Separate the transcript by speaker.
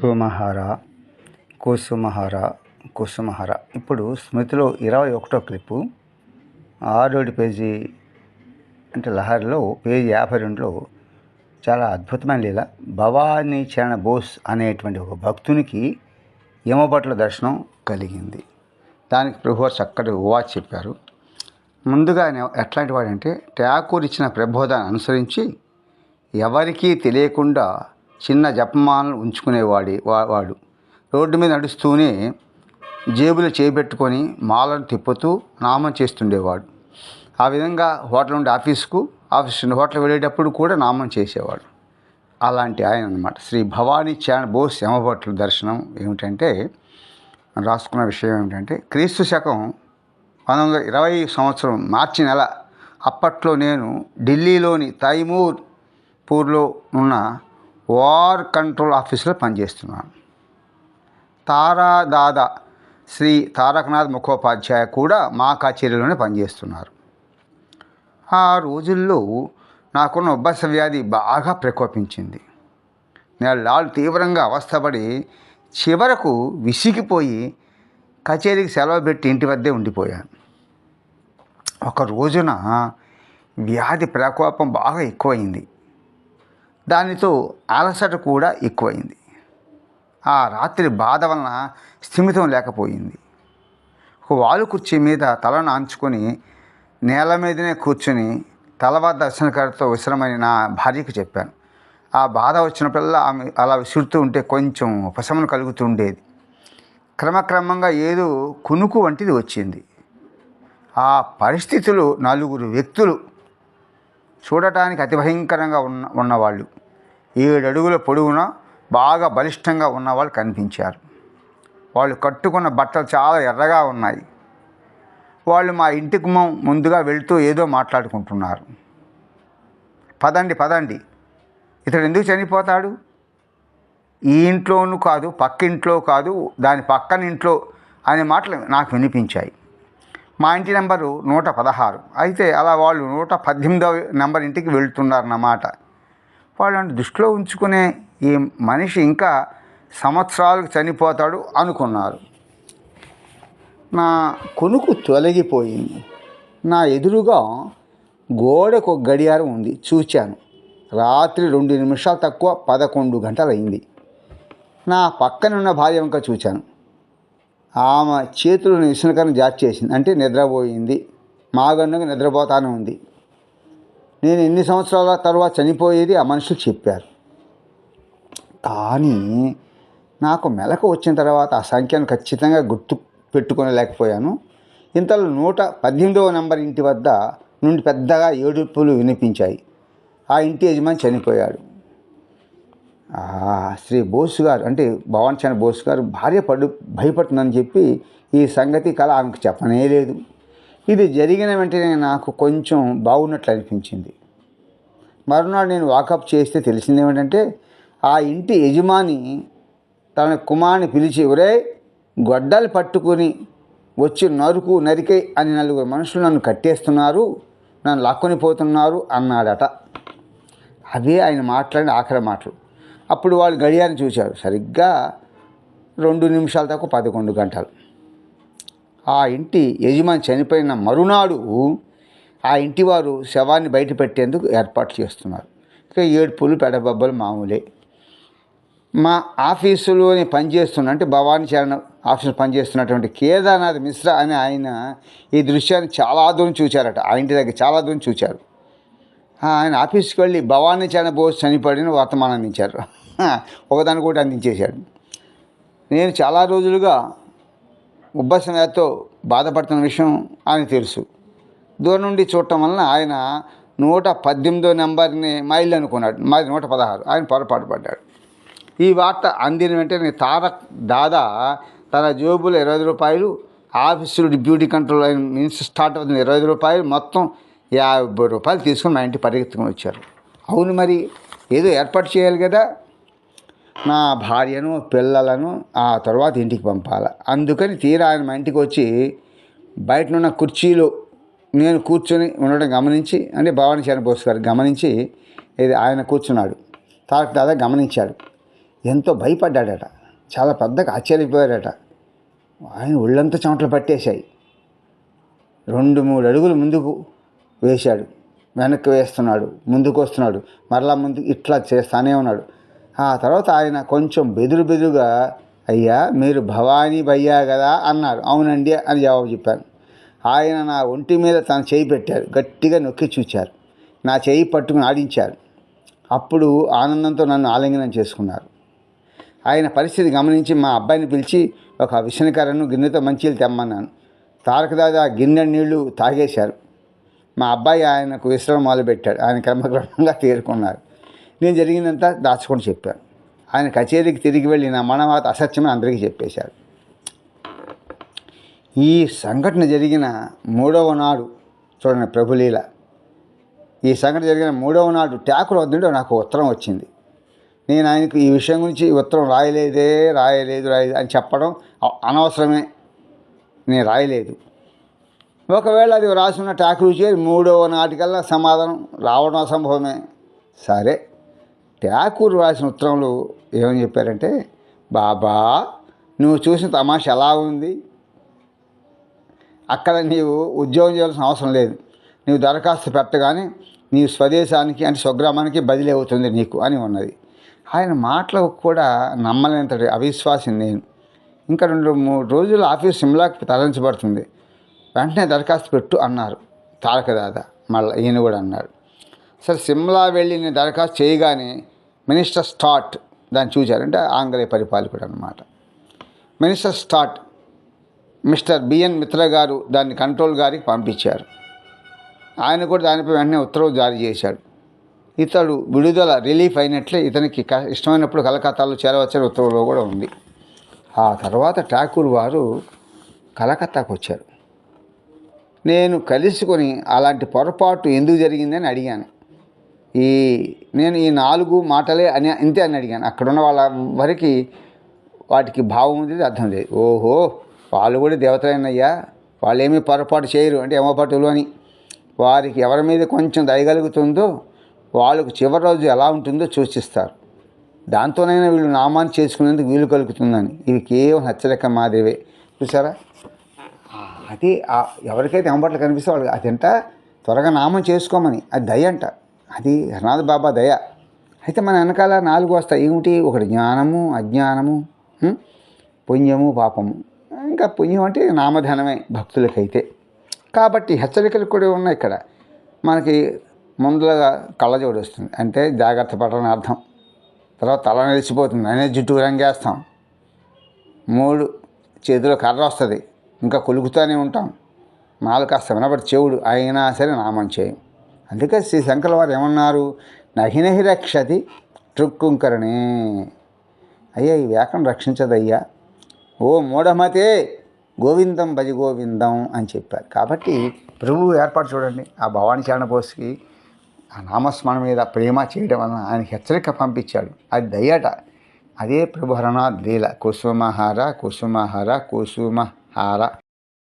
Speaker 1: సుమహార కుసుమహార కుసుమహార. ఇప్పుడు స్మృతిలో ఇరవై ఒకటో క్లిప్పు ఆరోడి పేజీ అంటే లహరిలో పేజీ యాభై రెండులో చాలా అద్భుతమైన లీల. భవానీ చరణ బోస్ అనేటువంటి ఒక భక్తునికి యమబట్ల దర్శనం కలిగింది. దానికి ప్రభు చక్కటి ఉవాచ్ చెప్పారు. ముందుగా ఆయన ఎట్లాంటి వాడంటే ఠాకూర్ ఇచ్చిన ప్రబోధాన్ని అనుసరించి ఎవరికీ తెలియకుండా చిన్న జపమాలను ఉంచుకునేవాడి వా- వాడు. రోడ్డు మీద నడుస్తూనే జేబులు చేపెట్టుకొని మాలను తిప్పుతూ నామం చేస్తుండేవాడు. ఆ విధంగా హోటల్ నుండి ఆఫీస్కు ఆఫీస్ నుండి హోటల్ వెళ్ళేటప్పుడు కూడా నామం చేసేవాడు. అలాంటి ఆయన అనమాట శ్రీ భవానీ చాన్ బోస్ యమభట్ల దర్శనం ఏమిటంటే రాసుకున్న విషయం ఏమిటంటే క్రీస్తు శకం పంతొమ్మిది వందల ఇరవై సంవత్సరం మార్చి నెల అప్పట్లో నేను ఢిల్లీలోని తైమూర్ పూర్లో ఉన్న వార్ కంట్రోల్ ఆఫీసులో పనిచేస్తున్నాను. తారా దాదా శ్రీ తారకనాథ్ ముఖోపాధ్యాయ కూడా మా కచేరీలోనే పనిచేస్తున్నారు. ఆ రోజుల్లో నాకున్న ఉబ్బస వ్యాధి బాగా ప్రకోపించింది. నేను లాల్ తీవ్రంగా అవస్థపడి చివరకు విసిగిపోయి కచేరీకి సెలవు పెట్టి ఇంటి వద్దే ఉండిపోయాను. ఒక రోజున వ్యాధి ప్రకోపం బాగా ఎక్కువైంది. దానితో అలసట కూడా ఎక్కువైంది. ఆ రాత్రి బాధ వలన స్థిమితం లేకపోయింది. ఒక వాలు కుర్చీ మీద తలను ఆంచుకొని నేల మీదనే కూర్చుని తలవా దర్శనకారితో విశ్రమని నా భార్యకు చెప్పాను. ఆ బాధ వచ్చినప్పుడల్లా ఆమె అలా విసురుతూ ఉంటే కొంచెం ఉపశమనం కలుగుతూ ఉండేది క్రమక్రమంగా ఏదో కునుకు వంటిది వచ్చింది. ఆ పరిస్థితులు నలుగురు వ్యక్తులు చూడటానికి అతి భయంకరంగా ఉన్న ఉన్నవాళ్ళు. ఏడు అడుగుల పొడవున బాగా బలిష్టంగా ఉన్నవాళ్ళు కనిపించారు. వాళ్ళు కట్టుకున్న బట్టలు చాలా ఎర్రగా ఉన్నాయి. వాళ్ళు మా ఇంటికి ముందుగా వెళ్తూ ఏదో మాట్లాడుకుంటున్నారు. పదండి పదండి. ఇతడు ఎందుకు చనిపోతాడు? ఈ ఇంట్లోనూ కాదు పక్కింట్లో కాదు దాని పక్కన ఇంట్లో అనే మాటలు నాకు వినిపించాయి. మా ఇంటి నెంబరు నూట పదహారు. అయితే అలా వాళ్ళు నూట పద్దెనిమిదవ నెంబర్ ఇంటికి వెళ్తున్నారన్నమాట. వాళ్ళని దృష్టిలో ఉంచుకునే ఈ మనిషి ఇంకా సంవత్సరాలకు చనిపోతాడు అనుకున్నారు. నా కొనుకు తొలగిపోయింది. నా ఎదురుగా గోడకు ఒక గడియారం ఉంది. చూచాను. రాత్రి రెండు నిమిషాలు తక్కువ పదకొండు గంటలు అయింది నా పక్కనున్న భార్య వంక చూచాను. ఆమె చేతులను విసునకరం జాతి చేసింది. అంటే నిద్రపోయింది. మాగన్నుకు నిద్రపోతానే ఉంది. నేను ఎన్ని సంవత్సరాల తర్వాత చనిపోయేది ఆ మనుషులు చెప్పారు. కానీ నాకు మెలకు వచ్చిన తర్వాత ఆ సంఖ్యను ఖచ్చితంగా గుర్తు పెట్టుకోలేకపోయాను. ఇంతలో నూట పద్దెనిమిదవ నెంబర్ ఇంటి వద్ద నుండి పెద్దగా ఏడుపులు వినిపించాయి. ఆ ఇంటి యజమాని చనిపోయాడు. శ్రీ బోస్ గారు అంటే భవాన్ చంద్ర బోస్ గారు భార్య పడు భయపడుతుందని చెప్పి ఈ సంగతి కళ ఆమెకు చెప్పనే లేదు. ఇది జరిగిన వెంటనే నాకు కొంచెం బాగున్నట్లు అనిపించింది. మరునాడు నేను వాకప్ చేస్తే తెలిసింది ఏమిటంటే ఆ ఇంటి యజమాని తన కుమారుని పిలిచి ఒరే గొడ్డలు పట్టుకుని వచ్చి నరుకు నరికే అని నలుగురు మనుషులు నన్ను కట్టేస్తున్నారు నన్ను లాక్కొని పోతున్నారు అన్నాడట. అవే ఆయన మాట్లాడిన ఆఖరి మాటలు. అప్పుడు వాళ్ళు గడియారం చూశారు. సరిగ్గా రెండు నిమిషాల తక్కువ పదకొండు గంటలు. ఆ ఇంటి యజమాని చనిపోయిన మరునాడు ఆ ఇంటి వారు శవాన్ని బయట పెట్టేందుకు ఏర్పాట్లు చేస్తున్నారు. ఇక ఏడుపులు పెడబబ్బలు మామూలే. మా ఆఫీసులోని పనిచేస్తున్న అంటే భవానీ చరణ్ ఆఫీసులో పనిచేస్తున్నటువంటి కేదార్నాథ్ మిశ్రా అనే ఆయన ఈ దృశ్యాన్ని చాలా దూరం చూచారట. ఆ ఇంటి దగ్గర చాలా దూరం చూచారు. ఆయన ఆఫీస్కి వెళ్ళి భవానీ చరణ్ బోస్ చనిపోయిన వర్తమానం అందించారు ఒకదానికి కూడా అందించేశాడు. నేను చాలా రోజులుగా ఉబ్బసమేతో బాధపడుతున్న విషయం ఆయన తెలుసు. దూరం నుండి చూడటం వలన ఆయన నూట పద్దెనిమిదో నెంబర్ని మైల్ అనుకున్నాడు. మాది నూట పదహారు. ఆయన పొరపాటు పడ్డాడు. ఈ వార్త అందిన వెంటనే తారక్ దాదా తన జేబులో ఇరవై రూపాయలు ఆఫీసులో డిప్యూటీ కంట్రోల్ అయిన స్టార్ట్ అవుతుంది ఇరవై రూపాయలు మొత్తం యాభై రూపాయలు తీసుకుని మా ఇంటి పరిగెత్తుకుని వచ్చారు. అవును మరి ఏదో ఏర్పాటు చేయాలి కదా. నా భార్యను పిల్లలను ఆ తర్వాత ఇంటికి పంపాలి. అందుకని తీరా ఆయన మా ఇంటికి వచ్చి బయటనున్న కుర్చీలో నేను కూర్చొని ఉండడం గమనించి అంటే భవానీ చరణ్ బోస్ గారు గమనించి ఇది ఆయన కూర్చున్నాడు. తారక దాదా గమనించాడు. ఎంతో భయపడ్డాడట. చాలా పెద్దగా ఆశ్చర్యపోయాడట. ఆయన ఒళ్ళంతా చెమటలు పట్టేశాయి. రెండు మూడు అడుగులు ముందుకు వేశాడు. వెనక్కి వేస్తున్నాడు. ముందుకు వస్తున్నాడు. మరలా ముందు ఇట్లా చేస్తానే ఉన్నాడు. ఆ తర్వాత ఆయన కొంచెం బెదురు బెదురుగా అయ్యా మీరు భవానీ భయ్యా కదా అన్నారు. అవునండి అని జవాబు చెప్పాను. ఆయన నా ఒంటి మీద తన చేయి పెట్టారు. గట్టిగా నొక్కి చూచారు. నా చేయి పట్టుకుని ఆడించారు. అప్పుడు ఆనందంతో నన్ను ఆలింగనం చేసుకున్నారు. ఆయన పరిస్థితి గమనించి మా అబ్బాయిని పిలిచి ఒక విషణకరను గిన్నెతో మంచిలు తెమ్మన్నాను. తారకదాదా గిన్నె నీళ్ళు తాగేశారు. మా అబ్బాయి ఆయనకు విశ్రమం మొదలుపెట్టాడు ఆయన క్రమక్రమంగా తేరుకున్నారు. నేను జరిగిందంతా దాచుకొని చెప్పాను. ఆయన కచేరీకి తిరిగి వెళ్ళి నా మనవాత అసత్యమని అందరికీ చెప్పేశారు ఈ సంఘటన జరిగిన మూడవ నాడు చూడండి ప్రభులీల. ఈ సంఘటన జరిగిన మూడవ నాడు ట్యాకులు వద్దంటే నాకు ఉత్తరం వచ్చింది. నేను ఆయనకు ఈ విషయం గురించి ఉత్తరం రాయలేదే రాయలేదు రాయలేదు అని చెప్పడం అనవసరమే. నేను రాయలేదు. ఒకవేళ అది రాసిన ట్యాకులు చేరి మూడవ నాటికల్లా సమాధానం రావడం అసంభవమే. సరే ట్యాకూర్ రాసిన ఉత్తరంలో ఏమని చెప్పారంటే బాబా నువ్వు చూసిన తమాష ఎలా ఉంది? అక్కడ నీవు ఉద్యోగం చేయాల్సిన అవసరం లేదు. నీవు దరఖాస్తు పెట్టగానే నీ స్వదేశానికి అంటే స్వగ్రామానికి బదిలీ అవుతుంది నీకు అని ఉన్నది. ఆయన మాటలకు కూడా నమ్మలేనంతటి అవిశ్వాసం నేను. ఇంకా రెండు మూడు రోజులు ఆఫీస్ సిమ్లాకి తరలించబడుతుంది. వెంటనే దరఖాస్తు పెట్టు అన్నారు. తారకదాద మళ్ళీ ఈయన కూడా అన్నాడు. సరే సిమ్లా వెళ్ళి నేను దరఖాస్తు చేయగానే మినిస్టర్ స్టార్ట్ దాన్ని చూశారంటే ఆంగ్లేయ పరిపాలకుడు అనమాట minister start mister BN Mitra garu దాన్ని కంట్రోల్ గారికి పంపించారు. ఆయన కూడా దానిపై వెంటనే ఉత్తర్వులు జారీ చేశాడు. ఇతడు విడుదల రిలీఫ్ అయినట్లే ఇతనికి క- ఇష్టమైనప్పుడు కలకత్తాలో చేరవచ్చని ఉత్తర్వులో కూడా ఉంది. ఆ తర్వాత ఠాకూర్ వారు కలకత్తాకు వచ్చారు. నేను కలుసుకొని అలాంటి పొరపాటు ఎందుకు జరిగిందని అడిగాను. ఈ నేను ఈ నాలుగు మాటలే అని ఇంతే అని అడిగాను. అక్కడ ఉన్న వాళ్ళ వరకు వాటికి భావం ఉంది అర్థం లేదు. ఓహో వాళ్ళు కూడా దేవతలైనయ్యా. వాళ్ళు ఏమీ పొరపాటు చేయరు అంటే ఏమోపాటులు అని. వారికి ఎవరి మీద కొంచెం దయగలుగుతుందో వాళ్ళకు చివరి రోజు ఎలా ఉంటుందో సూచిస్తారు. దాంతోనైనా వీళ్ళు నామాన్ని చేసుకునేందుకు వీలు కలుగుతుందని. ఇవి కేవలం హెచ్చరిక మాదిరివే. చూసారా? అది ఎవరికైతే ఎంబట్లు కనిపిస్తే వాళ్ళకి అదంట త్వరగా నామం చేసుకోమని అది దయ అంట. అది హరినాథ్ బాబా దయ. అయితే మన వెనకాల నాలుగు వస్తాయి. ఏమిటి? ఒకటి జ్ఞానము అజ్ఞానము పుణ్యము పాపము. ఇంకా పుణ్యం అంటే నామధనమే భక్తులకైతే. కాబట్టి హెచ్చరికలు కూడా ఉన్నాయి ఇక్కడ. మనకి ముందుగా కళ్ళజోడు వస్తుంది. అంటే జాగ్రత్త పడని అర్థం. తర్వాత తల నిలిచిపోతుంది. అనే జుట్టు రంగేస్తాం. మూడు చేతిలో కర్ర వస్తుంది. ఇంకా కొలుకుతూనే ఉంటాం. మాలు కాస్త వినబడి చెవుడు అయినా సరే నామం చేయం. అందుకే శ్రీ శంకర వారు ఏమన్నారు? నహినహి రక్షతి ట్రుక్కుంకరణే అయ్యా ఈ వ్యాకరణ రక్షించదయ్యా. ఓ మూఢమతే గోవిందం భజ గోవిందం అని చెప్పారు. కాబట్టి ప్రభువు ఏర్పాటు చూడండి. ఆ భవానీ చరణపోస్కి ఆ నామస్మరణ మీద ప్రేమ చేయడం వలన ఆయన హెచ్చరిక పంపించాడు. అది దయ్యట. అదే ప్రభు హరణ లీల. కుసుమహార కుసుమహార కుసుమహార